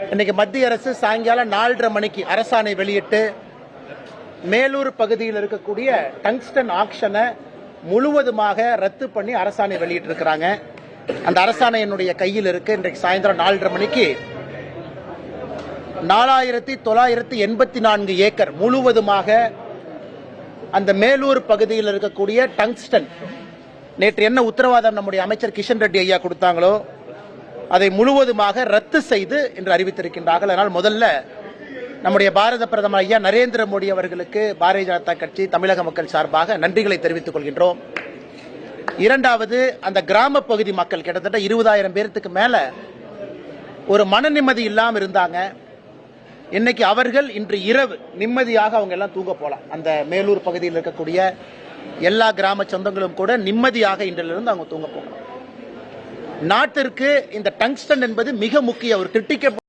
இன்னைக்கு மத்திய அரசு சாயங்காலம் நாலரை மணிக்கு அரசாணை வெளியிட்டு மேலூர் பகுதியில் இருக்கக்கூடிய டங்ஸ்டன் ஆக்ஷனை முழுவதுமாக ரத்து பண்ணி அரசாணை வெளியிட்டிருக்கிறாங்க. அந்த அரசாணை என்னுடைய கையில் இருக்கு. இன்றைக்கு சாயந்தரம் நாலரை மணிக்கு நாலாயிரத்தி தொள்ளாயிரத்தி எண்பத்தி நான்கு ஏக்கர் முழுவதுமாக அந்த மேலூர் பகுதியில் இருக்கக்கூடிய டங்ஸ்டன். நேற்று என்ன உத்தரவாதம் நம்முடைய அமைச்சர் கிஷன் ரெட்டி ஐயா கொடுத்தாங்களோ? அதை முழுவதுமாக ரத்து செய்து என்று அறிவித்திருக்கின்றார்கள். அதனால் முதல்ல நம்முடைய பாரத பிரதமர் ஐயா நரேந்திர மோடி அவர்களுக்கு பாரதிய ஜனதா கட்சி தமிழக மக்கள் சார்பாக நன்றிகளை தெரிவித்துக் கொள்கின்றோம். இரண்டாவது அந்த கிராம பகுதி மக்கள் கிட்டத்தட்ட இருபதாயிரம் பேர்த்துக்கு மேல ஒரு மன நிம்மதி இல்லாமல் இருந்தாங்க. இன்னைக்கு அவர்கள் இன்று இரவு நிம்மதியாக அவங்க எல்லாம் தூங்க போகலாம் அந்த மேலூர் பகுதியில் இருக்கக்கூடிய எல்லா கிராம சொந்தங்களும் கூட நிம்மதியாக இன்றிலிருந்து அவங்க தூங்க போகலாம். நாட்டிற்கு இந்த டங்ஸ்டன் என்பது மிக முக்கிய ஒரு கிரிட்டிக்க